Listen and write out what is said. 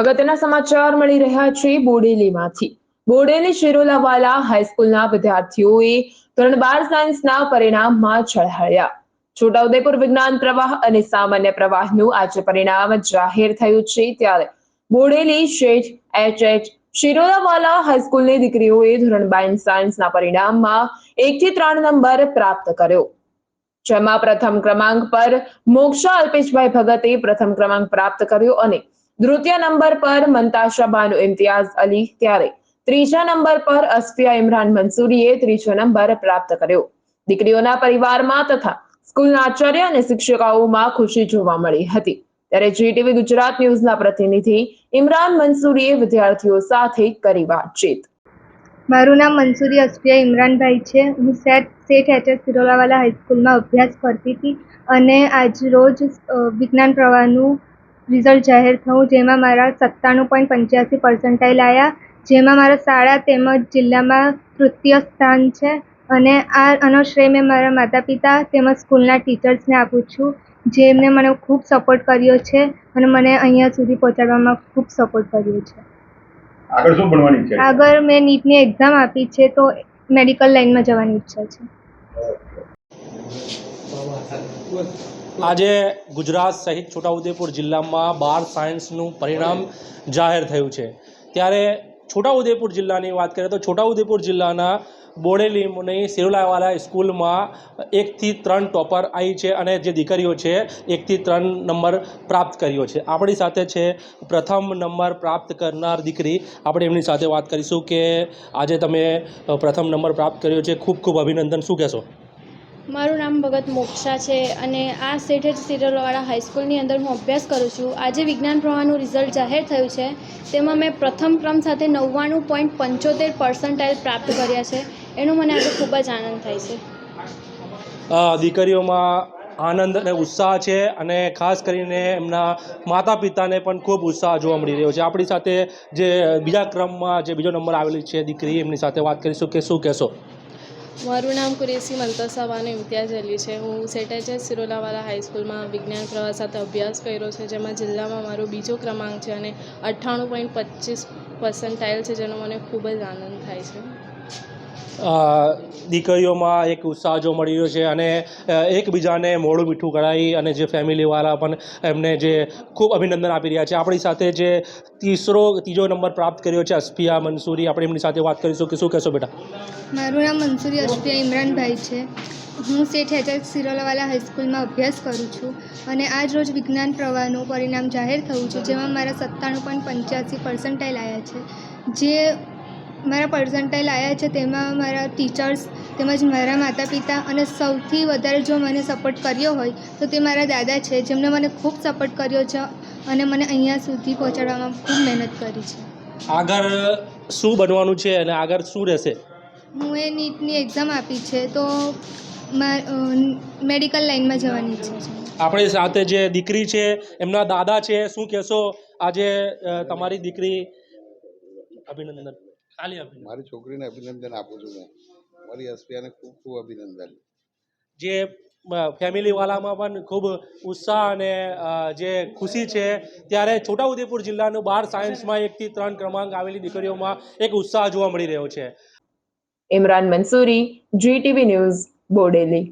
અગત્યના સમાચાર મળી રહ્યા છે બોડેલીમાંથી. બોડેલી શિરોલાવાલા હાઈસ્કૂલના વિદ્યાર્થીઓએ ધોરણ બાર સાયન્સના પરિણામમાં ઝળહળ્યા. છોટાઉદેપુર વિજ્ઞાન પ્રવાહ અને સામાન્ય પ્રવાહનું આજે પરિણામ જાહેર થયું છે ત્યારે બોડેલી શેઠ એચ એચ શિરોલાવાલા હાઈસ્કૂલની દીકરીઓએ ધોરણ બાર સાયન્સના પરિણામમાં એકથી ત્રણ નંબર પ્રાપ્ત કર્યો. જેમાં પ્રથમ ક્રમાંક પર મોક્ષા અલ્પેશભાઈ ભગતે પ્રથમ ક્રમાંક પ્રાપ્ત કર્યો અને દ્વિતીય નંબર પર મંતાશા બાનુ ઇમ્તિયાઝ અલી ત્યારે ત્રીજા નંબર પર અસ્ફિયા ઇમરાન મંસૂરીએ ત્રીજો નંબર પ્રાપ્ત કર્યો. દીકરીઓના પરિવારમાં તથા સ્કૂલના આચાર્ય અને શિક્ષિકાઓમાં ખુશી જોવા મળી હતી. ત્યારે જીટીવી ગુજરાત ન્યૂઝના પ્રતિનિધિ ઇમરાન મંસૂરીએ વિદ્યાર્થીઓ સાથે કરી વાતચીત. મારું નામ મંસૂરી અસ્ફિયા ઇમરાનભાઈ છે. હું સેટ, સેઠ એચએસ સિરોલાવાલા હાઈસ્કૂલમાં અભ્યાસ કરતી હતી અને આજ રોજ વિજ્ઞાન પ્રવાહનું રિઝલ્ટ જાહેર થયું જેમાં મારા સત્તાણું પોઈન્ટ પંચ્યાસી પર્સન્ટાઇલ આવ્યા જેમાં મારા શાળા તેમજ જિલ્લામાં તૃતીય સ્થાન છે. અને આ આનો શ્રેય મેં મારા માતા પિતા તેમજ સ્કૂલના ટીચર્સને આપું છું જેમને મને ખૂબ સપોર્ટ કર્યો છે અને મને અહીંયા સુધી પહોંચાડવામાં ખૂબ સપોર્ટ કર્યો છે. આગળ શું ભણવાની ઈચ્છા છે? આગળ મેં નીટની એક્ઝામ આપી છે તો મેડિકલ લાઇનમાં જવાની ઈચ્છા છે. આજે ગુજરાત સહિત છોટાઉદેપુર જિલ્લામાં બાર સાયન્સનું પરિણામ જાહેર થયું છે. ત્યારે છોટાઉદેપુર જિલ્લાની વાત કરીએ તો છોટાઉદેપુર જિલ્લાના બોડેલીની સિરોલાવાલા સ્કૂલમાં એકથી ત્રણ ટોપર આવી છે અને જે દીકરીઓ છે એકથી ત્રણ નંબર પ્રાપ્ત કર્યો છે. આપણી સાથે છે પ્રથમ નંબર પ્રાપ્ત કરનાર દીકરી. આપણે એમની સાથે વાત કરીશું કે આજે તમે પ્રથમ નંબર પ્રાપ્ત કર્યો છે. ખૂબ ખૂબ અભિનંદન. શું કહેશો? મારું નામ ભગત મોક્ષા છે અને આ સેઠેજ સિરિયલવાળા હાઈસ્કૂલની અંદર હું અભ્યાસ કરું છું. આજે વિજ્ઞાન પ્રવાહનું રિઝલ્ટ જાહેર થયું છે. તેમાં મેં પ્રથમ ક્રમ સાથે નવ્વાણું પોઈન્ટ પંચોતેર પર્સન્ટાઇલ પ્રાપ્ત કર્યા છે. એનો મને આજે ખૂબ જ આનંદ થાય છે. દીકરીઓમાં આનંદ અને ઉત્સાહ છે અને ખાસ કરીને એમના માતા પિતાને પણ ખૂબ ઉત્સાહ જોવા મળી રહ્યો છે. આપણી સાથે જે બીજા ક્રમમાં જે બીજો નંબર આવેલી છે દીકરી, એમની સાથે વાત કરીશું કે શું કહેશો? મારું નામ કુરેશી મલતસા બાનુ ઇમ્તિયાઝ અલી છે. હું સેટેચેસ સિરોલાવાલા હાઈસ્કૂલમાં વિજ્ઞાન પ્રવાહ સાથે અભ્યાસ કર્યો છે, જેમાં જિલ્લામાં મારો બીજો ક્રમાંક છે અને અઠ્ઠાણું પોઈન્ટ પચીસ પર્સન્ટાઇલ છે, જેનો મને ખૂબ જ આનંદ થાય છે. દીકરીઓમાં એક ઉત્સાહ જોવા મળી રહ્યો છે અને એકબીજાને મોડું મીઠું કરાવી અને જે ફેમિલીવાળા પણ એમને જે ખૂબ અભિનંદન આપી રહ્યા છે. આપણી સાથે જે તીસરો, ત્રીજો નંબર પ્રાપ્ત કર્યો છે અસ્ફિયા મંસૂરી આપણે એમની સાથે વાત કરીશું કે શું કહેશો બેટા? મારું નામ મંસૂરી અસ્ફિયા ઇમરાનભાઈ છે. હું શેઠ હેચર સિરોલાવાલા હાઈસ્કૂલમાં અભ્યાસ કરું છું અને આજ રોજ વિજ્ઞાન પ્રવાહનું પરિણામ જાહેર થયું છે, જેમાં મારા સત્તાણું પોઈન્ટ પંચ્યાસી પર્સન્ટાઇલ આવ્યા છે. જે મારા પર્સન્ટાઇલ આવ્યા છે તેમાં મારા ટીચર્સ તેમજ મારા માતા પિતા અને સૌથી વધારે જો મને સપોર્ટ કર્યો હોય તો તે મારા દાદા છે જેમણે મને ખૂબ સપોર્ટ કર્યો છે અને મને અહીંયા સુધી પહોંચાડવામાં ખૂબ મહેનત કરી છે. આગળ શું બનવાનું છે અને આગળ શું રહેશે? હું એ નીટની એક્ઝામ આપી છે તો મેડિકલ લાઇનમાં જવાની ઈચ્છા છે. આપણી સાથે જે દીકરી છે એમના દાદા છે શું કહેશો? આજે તમારી દીકરી અભિનંદન. ખાલી અભિનંદન. મારી છોકરીને અભિનંદન આપું છું મેં. મારી અસ્પિયાને ખૂબ ખૂબ અભિનંદન. જે ફેમિલીવાલામાં પણ ખૂબ ઉત્સાહ અને જે ખુશી છે ત્યારે છોટાઉદેપુર જિલ્લાનું બાર સાયન્સમાં એકથી ત્રણ ક્રમાંક આવેલી દીકરીઓમાં એક ઉત્સાહ જોવા મળી રહ્યો છે. Imran Mansuri GTV news Bodeli.